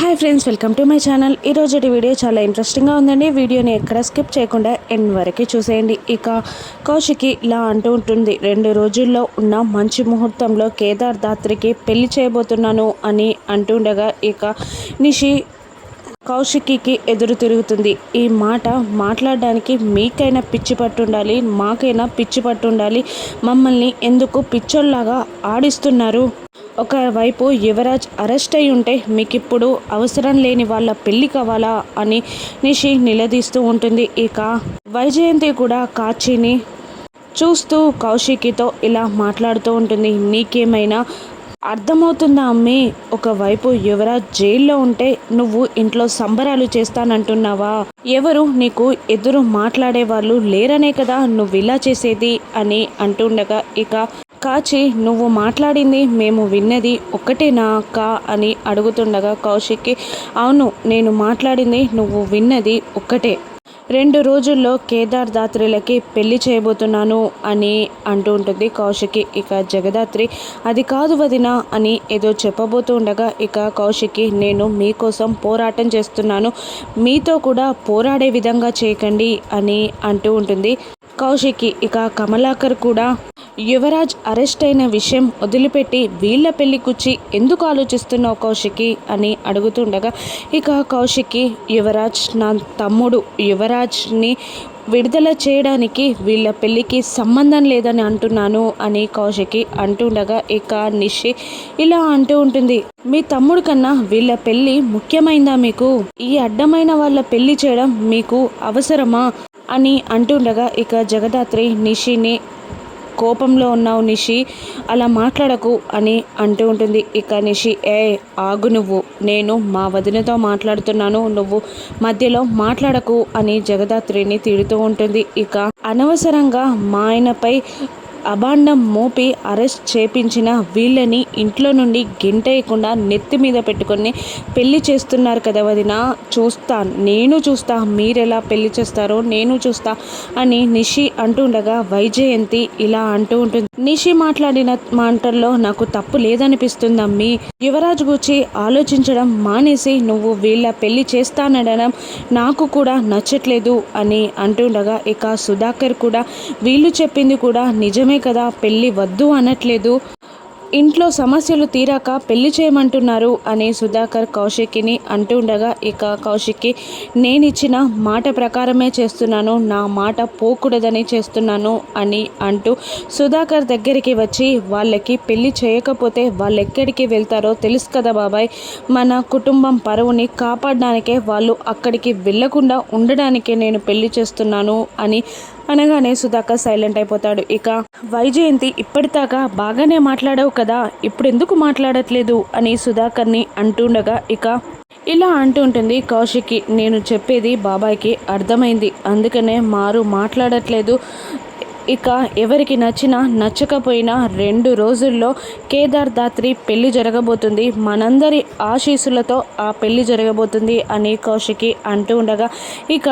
Hi friends welcome to my channel. ఈరోజు video చాలా ఇంట్రెస్టింగ్గా ఉందండి. వీడియోని ఎక్కడ స్కిప్ చేయకుండా ఎండ్ వరకు చూసేయండి. ఇక కౌశికి ఇలా అంటూ ఉంటుంది రెండు రోజుల్లో ఉన్న మంచి ముహూర్తంలో కేదార్ దాత్రికి పెళ్ళి చేయబోతున్నాను అని అంటుండగా ఇక నిషి కౌశికికి ఎదురు తిరుగుతుంది. ఈ మాట మాట్లాడడానికి మీకైనా పిచ్చి పట్టుండాలి మాకైనా పిచ్చి పట్టుండాలి. మమ్మల్ని ఎందుకు పిచ్చోళ్ళలాగా ఆడిస్తున్నారు? ఒకవైపు యువరాజ్ అరెస్ట్ అయి ఉంటే మీకు ఇప్పుడు అవసరం లేని వాళ్ళ పెళ్ళి కావాలా అని నిషి నిలదీస్తూ ఉంటుంది. ఇక వైజయంతి కూడా కాచిని చూస్తూ కౌశికితో ఇలా మాట్లాడుతూ ఉంటుంది. నీకేమైనా అర్థమవుతుందా అమ్మి? ఒకవైపు యువరాజ్ జైల్లో ఉంటే నువ్వు ఇంట్లో సంబరాలు చేస్తానంటున్నావా? ఎవరు నీకు ఎదురు మాట్లాడే వాళ్ళు లేరనే కదా నువ్వు ఇలా చేసేది అని అంటుండగా ఇక కాచి నువ్వు మాట్లాడింది మేము విన్నది ఒక్కటేనా అక్క అని అడుగుతుండగా కౌశిక్కి అవును నేను మాట్లాడింది నువ్వు విన్నది ఒక్కటే. రెండు రోజుల్లో కేదార్ దాత్రిలకి పెళ్ళి చేయబోతున్నాను అని అంటూ ఉంటుంది కౌశికి ఇక జగదాత్రి అది కాదు వదిన అని ఏదో చెప్పబోతూ ఉండగా ఇక కౌశికి నేను మీకోసం పోరాటం చేస్తున్నాను. మీతో కూడా పోరాడే విధంగా చేయకండి అని అంటూ ఉంటుంది కౌశికి ఇక కమలాకర్ కూడా యువరాజ్ అరెస్ట్ అయిన విషయం వదిలిపెట్టి వీళ్ళ పెళ్ళి కూర్చి ఎందుకు ఆలోచిస్తున్నావు కౌశికి అని అడుగుతుండగా ఇక కౌశికి యువరాజ్ నా తమ్ముడు యువరాజ్ని విడుదల చేయడానికి వీళ్ళ పెళ్ళికి సంబంధం లేదని అంటున్నాను అని కౌశికి అంటుండగా ఇక నిషి ఇలా అంటూ ఉంటుంది మీ తమ్ముడు కన్నా వీళ్ళ పెళ్ళి ముఖ్యమైందా మీకు? ఈ అడ్డమైన వాళ్ళ పెళ్ళి చేయడం మీకు అవసరమా? అని అంటుండగా ఇక జగదాత్రి నిషిని కోపంలో ఉన్నావు నిషి అలా మాట్లాడకు అని అంటూ ఉంటుంది. ఇక నిషి ఏ ఆగు నువ్వు. నేను మా వదినతో మాట్లాడుతున్నాను. నువ్వు మధ్యలో మాట్లాడకు అని జగదాత్రిని తిడుతూ ఉంటుంది. ఇక అనవసరంగా మా ఆయనపై అభాండం మోపి అరెస్ట్ చేపించిన వీళ్ళని ఇంట్లో నుండి గెంటేయకుండా నెత్తి మీద పెట్టుకొని పెళ్ళి చేస్తున్నారు కదా వదిన. చూస్తా. నేను చూస్తా. మీరెలా పెళ్ళి చేస్తారో నేను చూస్తా అని నిషి అంటుండగా వైజయంతి ఇలా అంటూ ఉంటుంది. నిషి మాట్లాడిన మాటల్లో నాకు తప్పు లేదనిపిస్తుంది యువరాజ్ యువరాజు గురించి ఆలోచించడం మానేసి నువ్వు వీళ్ళ పెళ్ళి చేస్తానడం నాకు కూడా నచ్చట్లేదు అని అంటుండగా ఇక సుధాకర్ కూడా వీళ్ళు చెప్పింది కూడా నిజం నిజమే కదా? పెళ్ళి వద్దు అనట్లేదు. ఇంట్లో సమస్యలు తీరాక పెళ్ళి చేయమంటున్నారు అని సుధాకర్ కౌశిక్ని అంటుండగా ఇక కౌశిక్కి నేనిచ్చిన మాట ప్రకారమే చేస్తున్నాను నా మాట పోకూడదని చేస్తున్నాను అని అంటూ సుధాకర్ దగ్గరికి వచ్చి వాళ్ళకి పెళ్ళి చేయకపోతే వాళ్ళు ఎక్కడికి వెళ్తారో తెలుసు కదా బాబాయ్. మన కుటుంబం పరువుని కాపాడడానికే వాళ్ళు అక్కడికి వెళ్ళకుండా ఉండడానికే నేను పెళ్ళి చేస్తున్నాను అని అనగానే సుధాకర్ సైలెంట్ అయిపోతాడు. ఇక వైజయంతి ఇప్పటిదాకా బాగానే మాట్లాడావు కదా ఇప్పుడు ఎందుకు మాట్లాడట్లేదు? అని సుధాకర్ని అంటుండగా ఇక ఇలా అంటుంటుంది కౌశికి నేను చెప్పేది బాబాయ్కి అర్థమైంది. అందుకనే మారు మాట్లాడట్లేదు. ఇక ఎవరికి నచ్చినా నచ్చకపోయినా రెండు రోజుల్లో కేదార్ దాత్రి పెళ్ళి జరగబోతుంది. మనందరి ఆశీస్సులతో ఆ పెళ్ళి జరగబోతుంది అని కౌశికి అంటూ ఉండగా ఇక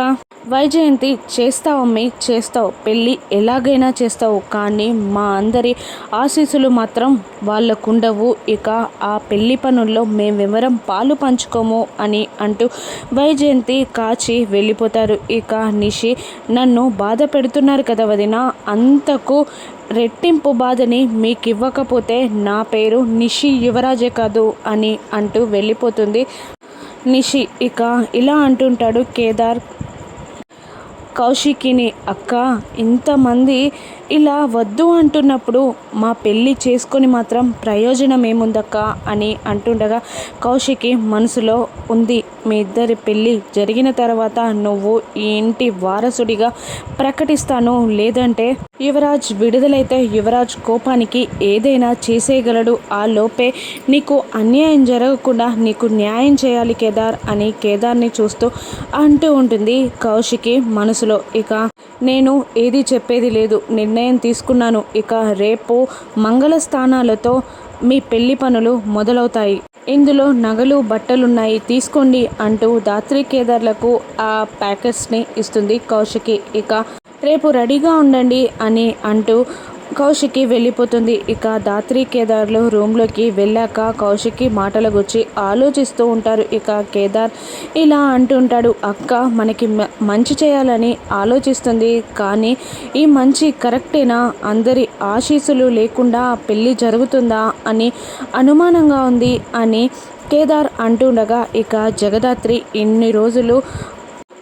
వైజయంతి చేస్తావమ్మి చేస్తావు. పెళ్ళి ఎలాగైనా చేస్తావు. కానీ మా అందరి ఆశీస్సులు మాత్రం వాళ్ళకుండవు. ఇక ఆ పెళ్ళి పనుల్లో మేమెవరం పాలు పంచుకోము అని అంటూ వైజయంతి కాచి వెళ్ళిపోతారు. ఇక నిషి నన్ను బాధ పెడుతున్నారు కదా వదిన. అంతకు రెట్టింపు బాధని మీకు ఇవ్వకపోతే నా పేరు నిషి యువరాజే కాదు అని అంటూ వెళ్ళిపోతుంది. నిషి ఇక ఇలా అంటుంటాడు కేదార్. కౌశికిని అక్క ఇంతమంది ఇలా వద్దు అంటున్నప్పుడు మా పెళ్ళి చేసుకొని మాత్రం ప్రయోజనం ఏముందక్క? అని అంటుండగా కౌశికి మనసులో ఉంది మీ ఇద్దరి పెళ్ళి జరిగిన తర్వాత నువ్వు ఈ ఇంటి వారసుడిగా ప్రకటిస్తాను లేదంటే యువరాజ్ విడుదలైతే యువరాజ్ కోపానికి ఏదైనా చేసేయగలడు. ఆ లోపే నీకు అన్యాయం జరగకుండా నీకు న్యాయం చేయాలి కేదార్ అని కేదార్ని చూస్తూ అంటూ ఉంటుంది కౌశికి మనసులో. ఇక నేను ఏది చెప్పేది లేదు. నిర్ణయం తీసుకున్నాను. ఇక రేపు మంగళ స్థానాలతో మీ పెళ్ళి పనులు మొదలవుతాయి. ఇందులో నగలు బట్టలున్నాయి. తీసుకోండి అంటూ దాత్రి కేదార్లకు ఆ ప్యాకెట్స్ని ఇస్తుంది కౌశికి. ఇక రేపు రెడీగా ఉండండి అని అంటూ కౌశికి వెళ్ళిపోతుంది. ఇక దాత్రి కేదార్లు రూమ్లోకి వెళ్ళాక కౌశికి మాటల గురించి ఆలోచిస్తూ ఉంటారు. ఇక కేదార్ ఇలా అంటుంటాడు అక్క మనకి మ- మంచి చేయాలని ఆలోచిస్తుంది కానీ ఈ మంచి కరెక్టేనా? అందరి ఆశీస్సులు లేకుండా పెళ్ళి జరుగుతుందా అని అనుమానంగా ఉంది అని కేదార్ అంటుండగా ఇక జగదాత్రి ఇన్ని రోజులు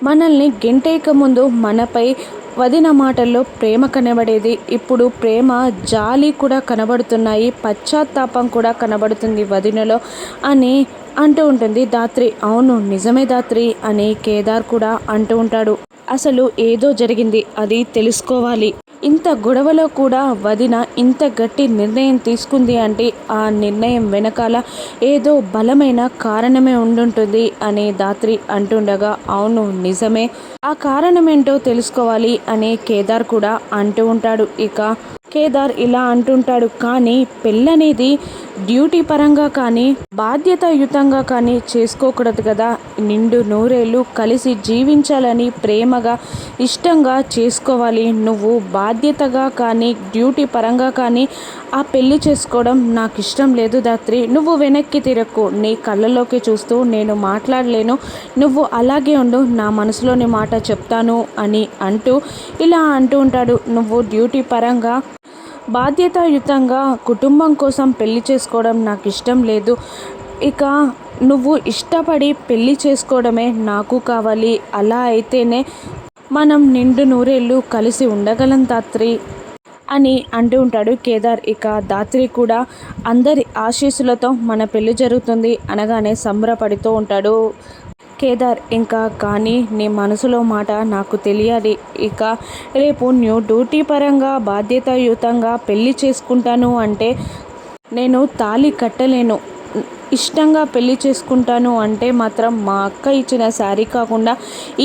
మనల్ని గెంటేయక ముందు మనపై వదిన మాటల్లో ప్రేమ కనబడేది. ఇప్పుడు ప్రేమ జాలి కూడా కనబడుతున్నాయి. పశ్చాత్తాపం కూడా కనబడుతుంది వదినలో అని అంటూ ఉంటుంది దాత్రి. అవును నిజమే దాత్రి అని కేదార్ కూడా అంటూ ఉంటాడు. అసలు ఏదో జరిగింది అది తెలుసుకోవాలి. ఇంత గొడవలో కూడా వదిన ఇంత గట్టి నిర్ణయం తీసుకుంది అంటే ఆ నిర్ణయం వెనకాల ఏదో బలమైన కారణమే ఉండుంటుంది అని దాత్రి అంటుండగా అవును నిజమే. ఆ కారణమేంటో తెలుసుకోవాలి అని కేదార్ కూడా అంటూ ఉంటాడు. ఇక కేదార్ ఇలా అంటుంటాడు కానీ పెళ్ళనేది డ్యూటీ పరంగా కానీ బాధ్యతాయుతంగా కానీ చేసుకోకూడదు కదా. నిండు నూరేళ్ళు కలిసి జీవించాలని ప్రేమగా ఇష్టంగా చేసుకోవాలి. నువ్వు బాధ్యతగా కానీ డ్యూటీ పరంగా కానీ ఆ పెళ్ళి చేసుకోవడం నాకు ఇష్టం లేదు దాత్రి నువ్వు వెనక్కి తిరక్కు నీ కళ్ళలోకి చూస్తూ నేను మాట్లాడలేను. నువ్వు అలాగే ఉండు. నా మనసులోని మాట చెప్తాను అని అంటూ ఇలా అంటూ ఉంటాడు. నువ్వు డ్యూటీ పరంగా బాధ్యతాయుతంగా కుటుంబం కోసం పెళ్ళి చేసుకోవడం నాకు ఇష్టం లేదు. ఇక నువ్వు ఇష్టపడి పెళ్ళి చేసుకోవడమే నాకు కావాలి. అలా అయితేనే మనం నిండు నూరేళ్ళు కలిసి ఉండగలం తాత్రి అని అంటూ ఉంటాడు కేదార్. ఇక దాత్రి కూడా అందరి ఆశీస్సులతో మన పెళ్ళి జరుగుతుంది అనగానే సంబరపడుతూ ఉంటాడు. కేదార్ ఇంకా కానీ నీ మనసులో మాట నాకు తెలియాలి. ఇక రేపు న్యూ డ్యూటీ పరంగా బాధ్యతాయుతంగా పెళ్ళి చేసుకుంటాను అంటే నేను తాళి కట్టలేను. ఇష్టంగా పెళ్ళి చేసుకుంటాను అంటే మాత్రం మా అక్క ఇచ్చిన శారీ కాకుండా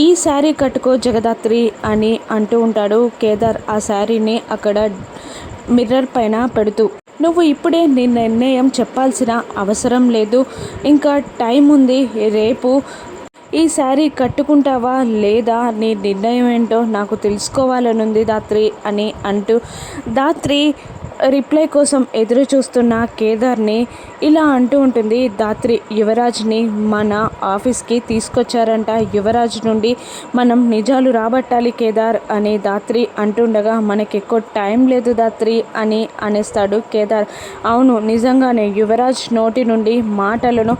ఈ శారీ కట్టుకో జగదాత్రి అని అంటూ ఉంటాడు కేదార్. ఆ శారీని అక్కడ మిర్రర్ పైన పెడుతూ. నువ్వు ఇప్పుడే నీ నిర్ణయం చెప్పాల్సిన అవసరం లేదు. ఇంకా టైం ఉంది. రేపు ఈ శారీ కట్టుకుంటావా లేదా నీ నిర్ణయం ఏంటో నాకు తెలుసుకోవాలనుంది దాత్రి అని అంటూ దాత్రి రిప్లై కోసం ఎదురు చూస్తున్న కేదార్ని ఇలా అంటూ ఉంటుంది దాత్రి యువరాజ్ని మన ఆఫీస్కి తీసుకొచ్చారంట. యువరాజ్ నుండి మనం నిజాలు రాబట్టాలి కేదార్ అని దాత్రి అంటుండగా మనకి ఎక్కువ టైం లేదు దాత్రి అని అనేస్తాడు కేదార్. అవును నిజంగానే యువరాజ్ నోటి నుండి మాటలను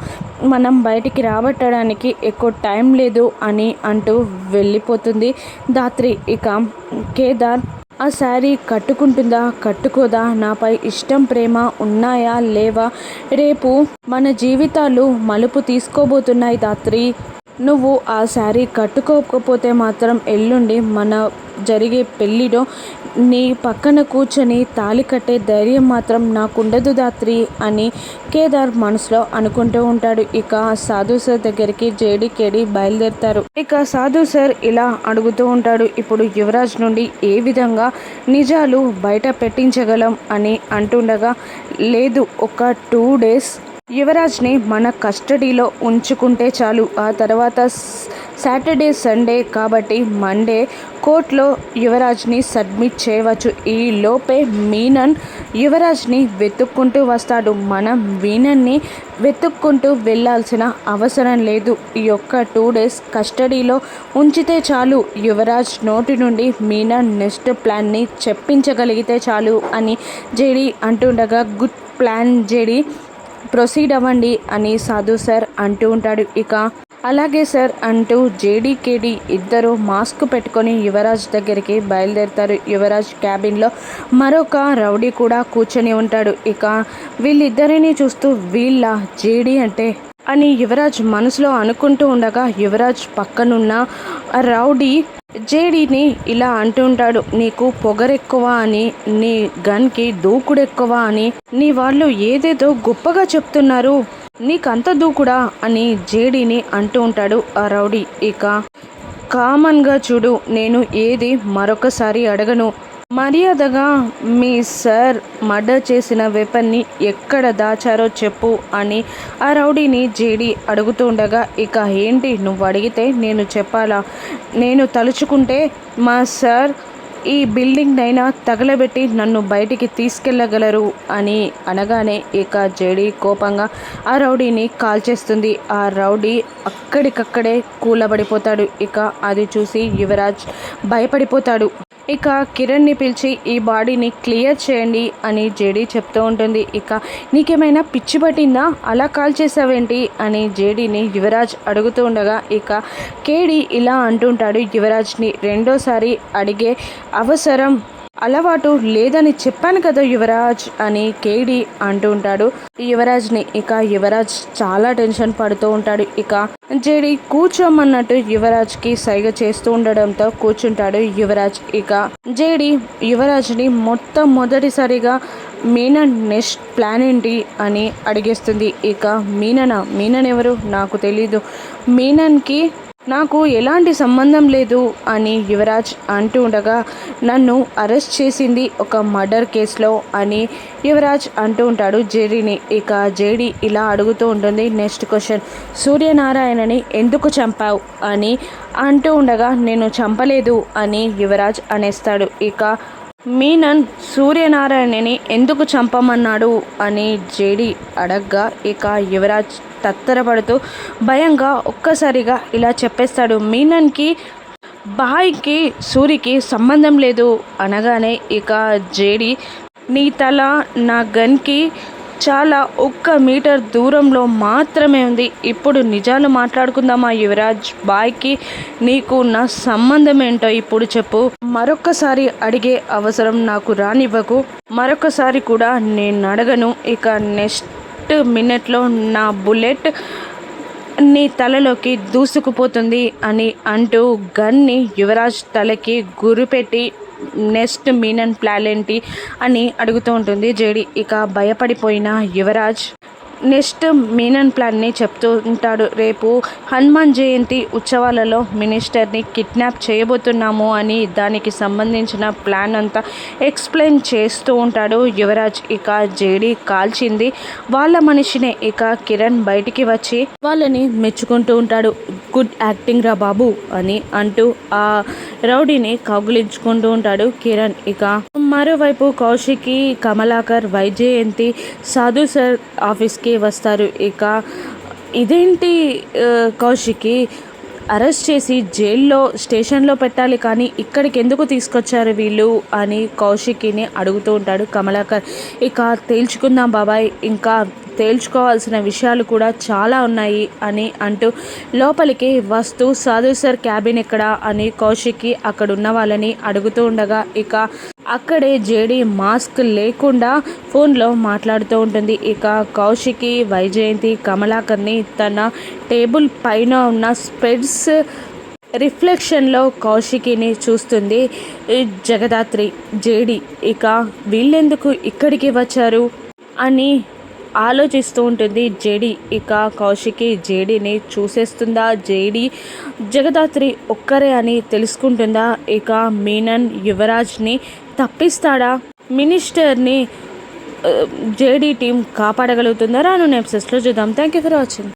మనం బయటికి రాబట్టడానికి ఎక్కువ టైం లేదు అని అంటూ వెళ్ళిపోతుంది దాత్రి. ఇక కేదార్ ఆ శారీ కట్టుకుంటుందా కట్టుకోదా? నాపై ఇష్టం ప్రేమ ఉన్నాయా లేవా? రేపు మన జీవితాలు మలుపు తీసుకోబోతున్నాయి దాత్రి నువ్వు ఆ శారీ కట్టుకోకపోతే మాత్రం ఎల్లుండి మన జరిగే పెళ్ళిలో నీ పక్కన కూర్చొని తాళి కట్టే ధైర్యం మాత్రం నాకుండదు దాత్రి అని కేదార్ మనసులో అనుకుంటూ ఉంటాడు. ఇక సాధు సార్ దగ్గరికి జేడీకేడి బయలుదేరుతారు. ఇక సాధు సార్ ఇలా అడుగుతూ ఉంటాడు. ఇప్పుడు యువరాజ్ నుండి ఏ విధంగా నిజాలు బయట పెట్టించగలం అని అంటుండగా లేదు ఒక టూ డేస్. యువరాజ్ని మన కస్టడీలో ఉంచుకుంటే చాలు. ఆ తర్వాత సాటర్డే సండే కాబట్టి మండే కోర్టులో యువరాజ్ని సబ్మిట్ చేయవచ్చు. ఈ లోపే మీనన్ యువరాజ్ని వెతుక్కుంటూ వస్తాడు. మనం మీనన్ని వెతుక్కుంటూ వెళ్ళాల్సిన అవసరం లేదు. ఈ యొక్క టూ డేస్ కస్టడీలో ఉంచితే చాలు. యువరాజ్ నోటి నుండి మీనన్ నెక్స్ట్ ప్లాన్ని చెప్పించగలిగితే చాలు అని జేడి అంటుండగా గుడ్ ప్లాన్ జేడి ప్రొసీడ్ అవ్వండి అని సాధు సార్ అంటూ ఉంటాడు. ఇక అలాగే సార్ అంటూ జేడీకేడీ ఇద్దరు మాస్క్ పెట్టుకొని యువరాజ్ దగ్గరికి బయలుదేరుతారు. యువరాజ్ క్యాబిన్లో మరొక రౌడీ కూడా కూర్చొని ఉంటాడు. ఇక వీళ్ళిద్దరిని చూస్తూ వీళ్ళ జేడీ అంటే అని యువరాజ్ మనసులో అనుకుంటూ ఉండగా యువరాజ్ పక్కనున్న ఆ రౌడీ జేడీని ఇలా అంటుంటాడు నీకు పొగరెక్కువ అని నీ గన్కి దూకుడు ఎక్కువ అని నీ వాళ్ళు ఏదేదో గొప్పగా చెప్తున్నారు. నీకంత దూకుడా అని జేడీని అంటూ ఉంటాడు ఆ రౌడీ. ఇక కామన్గా చూడు నేను ఏది మరొకసారి అడగను. మర్యాదగా మీ సార్ మర్డర్ చేసిన వెపన్ని ఎక్కడ దాచారో చెప్పు అని ఆ రౌడీని జేడి అడుగుతూ ఉండగా ఇక ఏంటి నువ్వు అడిగితే నేను చెప్పాలా? నేను తలుచుకుంటే మా సార్ ఈ బిల్డింగ్ తగలబెట్టి నన్ను బయటికి తీసుకెళ్ళగలరు అని అనగానే ఇక జేడి కోపంగా ఆ రౌడీని కాల్ చేస్తుంది. ఆ రౌడీ అక్కడికక్కడే కూలబడిపోతాడు. ఇక అది చూసి యువరాజ్ భయపడిపోతాడు. ఇక కిరణ్ని పిలిచి ఈ బాడీని క్లియర్ చేయండి అని జేడీ చెప్తూ ఉంటుంది. ఇక నీకేమైనా పిచ్చి పట్టిందా? అలా కాల్ చేసావేంటి? అని జేడీని యువరాజ్ అడుగుతూ ఉండగా ఇక కేడి ఇలా అంటుంటాడు యువరాజ్ని రెండోసారి అడిగే అవసరం అలవాటు లేదని చెప్పాను కదా యువరాజ్ అని కేడి అంటూ ఉంటాడు. యువరాజ్ని ఇక యువరాజ్ చాలా టెన్షన్ పడుతూ ఉంటాడు. ఇక జేడి కూర్చోమన్నట్టు యువరాజ్కి సైగ చేస్తూ ఉండడంతో కూర్చుంటాడు యువరాజ్. ఇక జేడి యువరాజ్ని మొత్తం మొదటిసారిగా మీనన్ నెక్స్ట్ ప్లాన్ ఏంటి అని అడిగేస్తుంది. ఇక మీననా? మీనన్ ఎవరు? నాకు తెలీదు. మీనన్కి నాకు ఎలాంటి సంబంధం లేదు అని యువరాజ్ అంటూ ఉండగా నన్ను అరెస్ట్ చేసింది ఒక మర్డర్ కేసులో అని యువరాజ్ అంటూ ఉంటాడు జేడీని ఇక జేడీ ఇలా అడుగుతూ ఉంటుంది నెక్స్ట్ క్వశ్చన్ సూర్యనారాయణని ఎందుకు చంపావు? అని అంటూ ఉండగా నేను చంపలేదు అని యువరాజ్ అనేస్తాడు. ఇక మీనన్ సూర్యనారాయణని ఎందుకు చంపమన్నాడు అని జేడి అడగ్గా ఇక యువరాజ్ తత్తరపడుతూ భయంగా ఒక్కసారిగా ఇలా చెప్పేస్తాడు. మీనన్కి బాయ్కి సూరికి సంబంధం లేదు అనగానే ఇక జేడి నీ తల నా గన్కి చాలా ఒక్క మీటర్ దూరంలో మాత్రమే ఉంది. ఇప్పుడు నిజాలు మాట్లాడుకుందామా యువరాజ్? బాయ్కి నీకు నా సంబంధం ఏంటో ఇప్పుడు చెప్పు. మరొకసారి అడిగే అవసరం నాకు రానివ్వకు. మరొకసారి కూడా నేను అడగను. ఇక నెక్స్ట్ మినిట్లో నా బుల్లెట్ నీ తలలోకి దూసుకుపోతుంది అని అంటూ గన్ని యువరాజ్ తలకి గురిపెట్టి నెక్స్ట్ మీనన్ ప్లాన్ ఏంటి అని అడుగుతూ ఉంటుంది జేడి. ఇక భయపడిపోయిన యువరాజ్. నెక్స్ట్ మీనన్ ప్లాన్ని చెప్తూ ఉంటాడు. రేపు హనుమాన్ జయంతి ఉత్సవాలలో మినిస్టర్ని కిడ్నాప్ చేయబోతున్నాము అని దానికి సంబంధించిన ప్లాన్ అంతా ఎక్స్ప్లెయిన్ చేస్తూ ఉంటాడు యువరాజ్. ఇక జేడీ కాల్చింది. వాళ్ళ మనిషినే ఇక కిరణ్ బయటికి వచ్చి వాళ్ళని మెచ్చుకుంటూ ఉంటాడు. గుడ్ యాక్టింగ్ రా బాబు అని అంటూ ఆ రౌడీని కౌగులించుకుంటూ ఉంటాడు కిరణ్. ఇక మరోవైపు కౌశికి కమలాకర్ వైజయంతి సాధు సార్ ఆఫీస్కి వస్తారు. ఇక ఇదేంటి కౌశికి? అరెస్ట్ చేసి జైల్లో స్టేషన్లో పెట్టాలి కానీ ఇక్కడికి ఎందుకు తీసుకొచ్చారు వీళ్ళు అని కౌశికిని అడుగుతూ ఉంటాడు కమలాకర్. ఇక తేల్చుకుందాం బాబాయ్ ఇంకా తేల్చుకోవాల్సిన విషయాలు కూడా చాలా ఉన్నాయి అని అంటూ లోపలికి వస్తూ సాధు సార్ క్యాబిన్ ఎక్కడ అని కౌశిక్కి అక్కడ ఉన్న వాళ్ళని అడుగుతూ ఉండగా ఇక అక్కడే జేడి మాస్క్ లేకుండా ఫోన్లో మాట్లాడుతూ ఉంటుంది. ఇక కౌశికి వైజయంతి కమలాకర్ని తన టేబుల్ పైన ఉన్న స్పెడ్స్ రిఫ్లెక్షన్లో కౌశికిని చూస్తుంది. జగదాత్రి జేడి ఇక వీళ్ళెందుకు ఇక్కడికి వచ్చారు? అని ఆలోచిస్తూ ఉంటుంది జేడి ఇక కౌశికి జేడీని చూసేస్తుందా? జేడి జగదాత్రి ఒక్కరే అని తెలుసుకుంటుందా? ఇక మీనన్ యువరాజ్ని తప్పిస్తాడా? మినిస్టర్ని జేడీ టీం కాపాడగలుగుతుందా? రాను నెప్సెస్లో చూద్దాం. Thank you for watching